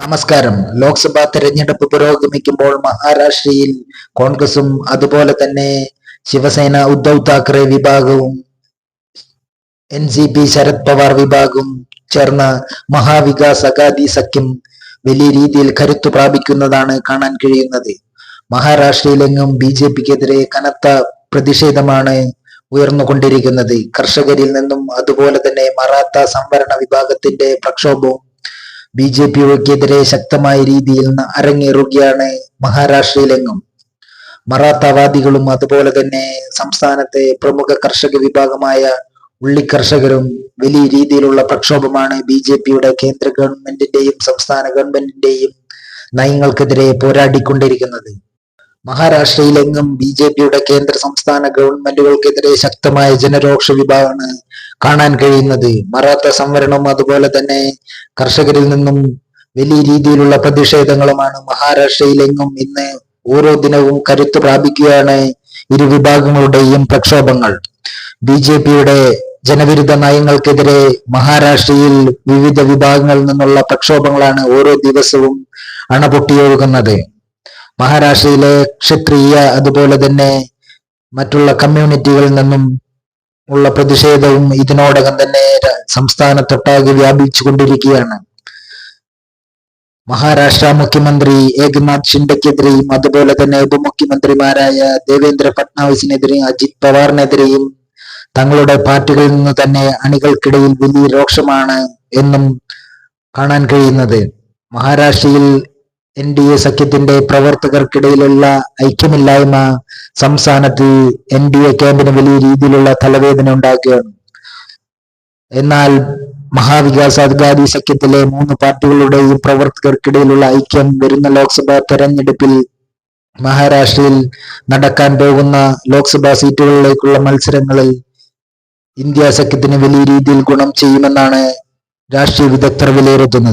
നമസ്കാരം. ലോക്സഭാ തെരഞ്ഞെടുപ്പ് പുരോഗമിക്കുമ്പോൾ മഹാരാഷ്ട്രയിൽ കോൺഗ്രസും അതുപോലെ തന്നെ ശിവസേന ഉദ്ധവ് താക്കറെ വിഭാഗവും N C P Sharad Pawar വിഭാഗവും ചേർന്ന മഹാവികാസ് അഗാദി സഖ്യം വലിയ രീതിയിൽ കരുത്തു പ്രാപിക്കുന്നതാണ് കാണാൻ കഴിയുന്നത്. മഹാരാഷ്ട്രയിലെങ്ങും ബി ജെ പിക്കെതിരെ കനത്ത പ്രതിഷേധമാണ് ഉയർന്നുകൊണ്ടിരിക്കുന്നത്. കർഷകരിൽ നിന്നും അതുപോലെ തന്നെ മറാത്ത സംവരണ വിഭാഗത്തിന്റെ പ്രക്ഷോഭവും ബി ജെ പിക്കെതിരെ ശക്തമായ രീതിയിൽ അരങ്ങേറുകയാണ് മഹാരാഷ്ട്രയിലെങ്ങും. മറാത്തവാദികളും അതുപോലെ തന്നെ സംസ്ഥാനത്തെ പ്രമുഖ കർഷക വിഭാഗമായ ഉള്ളി കർഷകരും വലിയ രീതിയിലുള്ള പ്രക്ഷോഭമാണ് ബി ജെ പിയുടെ കേന്ദ്ര ഗവൺമെന്റിന്റെയും സംസ്ഥാന ഗവൺമെന്റിന്റെയും നയങ്ങൾക്കെതിരെ പോരാടിക്കൊണ്ടിരിക്കുന്നത്. മഹാരാഷ്ട്രയിലെങ്ങും ബി ജെ പിയുടെ കേന്ദ്ര സംസ്ഥാന ഗവൺമെന്റുകൾക്കെതിരെ ശക്തമായ ജനരോക്ഷ വിഭാഗമാണ് കാണാൻ കഴിയുന്നത്. മറാത്ത സംവരണവും അതുപോലെ തന്നെ കർഷകരിൽ നിന്നും വലിയ രീതിയിലുള്ള പ്രതിഷേധങ്ങളുമാണ് മഹാരാഷ്ട്രയിലെങ്ങും ഇന്ന് ഓരോ ദിനവും കരുത്തു പ്രാപിക്കുകയാണ് ഇരു വിഭാഗങ്ങളുടെയും പ്രക്ഷോഭങ്ങൾ. ബി ജെ പിയുടെ ജനവിരുദ്ധ നയങ്ങൾക്കെതിരെ മഹാരാഷ്ട്രയിൽ വിവിധ വിഭാഗങ്ങളിൽ നിന്നുള്ള പ്രക്ഷോഭങ്ങളാണ് ഓരോ ദിവസവും അണപൊട്ടിയൊഴുകുന്നത്. മഹാരാഷ്ട്രയിലെ ക്ഷത്രിയ അതുപോലെ തന്നെ മറ്റുള്ള കമ്മ്യൂണിറ്റികളിൽ നിന്നും ഉള്ള പ്രതിഷേധവും ഇതിനോടകം തന്നെ സംസ്ഥാനത്തൊട്ടാകെ വ്യാപിച്ചു കൊണ്ടിരിക്കുകയാണ് മഹാരാഷ്ട്ര മുഖ്യമന്ത്രി ഏകനാഥ് ഷിൻഡയ്ക്കെതിരെയും അതുപോലെ തന്നെ ഉപമുഖ്യമന്ത്രിമാരായ ദേവേന്ദ്ര ഫട്നാവിസിനെതിരെയും അജിത് പവാറിനെതിരെയും തങ്ങളുടെ പാർട്ടികളിൽ നിന്ന് തന്നെ അണികൾക്കിടയിൽ വലിയ രോക്ഷമാണ് എന്നും കാണാൻ കഴിയുന്നത്. മഹാരാഷ്ട്രയിൽ എൻ ഡി എ സഖ്യത്തിന്റെ പ്രവർത്തകർക്കിടയിലുള്ള ഐക്യമില്ലായ്മ സംസ്ഥാനത്ത് എൻ ഡി എ ക്യാമ്പിന് വലിയ രീതിയിലുള്ള തലവേദന ഉണ്ടാക്കുകയാണ്. എന്നാൽ മഹാവികാസ് അഘാദി സഖ്യത്തിലെ മൂന്ന് പാർട്ടികളുടെയും പ്രവർത്തകർക്കിടയിലുള്ള ഐക്യം വരുന്ന ലോക്സഭാ തെരഞ്ഞെടുപ്പിൽ മഹാരാഷ്ട്രയിൽ നടക്കാൻ പോകുന്ന ലോക്സഭാ സീറ്റുകളിലേക്കുള്ള മത്സരങ്ങളിൽ ഇന്ത്യ സഖ്യത്തിന് വലിയ രീതിയിൽ ഗുണം ചെയ്യുമെന്നാണ് രാഷ്ട്രീയ വിദഗ്ധർ വിലയിരുത്തുന്നത്.